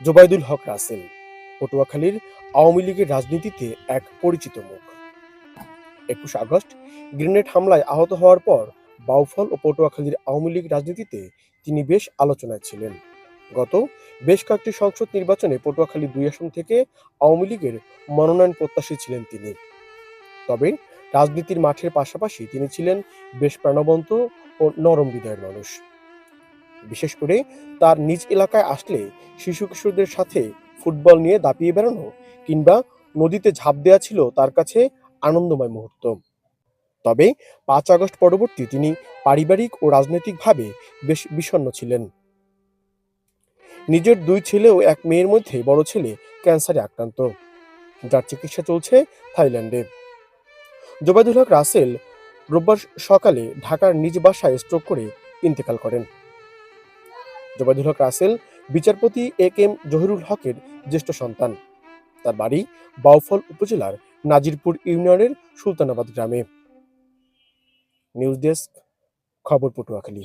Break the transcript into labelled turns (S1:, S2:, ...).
S1: জোবাইদুল হক রাসেল, পটুয়াখালীর আওয়ামী লীগের রাজনীতিতে এক পরিচিত মুখ। একুশ আগস্ট, গ্রেনেড হামলায় আহত হওয়ার পর বাউফল ও পটুয়াখালীর আওয়ামী লীগ রাজনীতিতে তিনি বেশ আলোচনায় ছিলেন। গত বেশ কয়েকটি সংসদ নির্বাচনে পটুয়াখালী দুই আসন থেকে আওয়ামী লীগের মনোনয়ন প্রত্যাশী ছিলেন তিনি। তবে রাজনীতির মাঠের পাশাপাশি তিনি ছিলেন বেশ প্রাণবন্ত ও নরম হৃদয়ের মানুষ। বিশেষ করে তার নিজ এলাকায় আসলে শিশু কিশোরদের সাথে ফুটবল নিয়ে দাপিয়ে বেড়ানো কিংবা নদীতে ঝাঁপ দেওয়া ছিল তার কাছে আনন্দময় মুহূর্ত। তবে পাঁচ আগস্ট পরবর্তী তিনি পারিবারিক ও রাজনৈতিকভাবে বেশ বিষণ্ণ ছিলেন। নিজের দুই ছেলে ও এক মেয়ের মধ্যে বড় ছেলে ক্যান্সারে আক্রান্ত। যার চিকিৎসা চলছে থাইল্যান্ডে। জোবাইদুল হক রাসেল রোববার সকালে ঢাকার নিজ বাসায় স্ট্রোক করে ইন্তেকাল করেন। জোবাইদুল হক রাসেল, বিচারপতি এ এম জহিরুল হকের জ্যেষ্ঠ সন্তান। তার বাড়ি বাউফল উপজেলার নাজিরপুর ইউনিয়নের সুলতানাবাদ গ্রামে। নিউজ ডেস্ক, খবর পটুয়াখালী।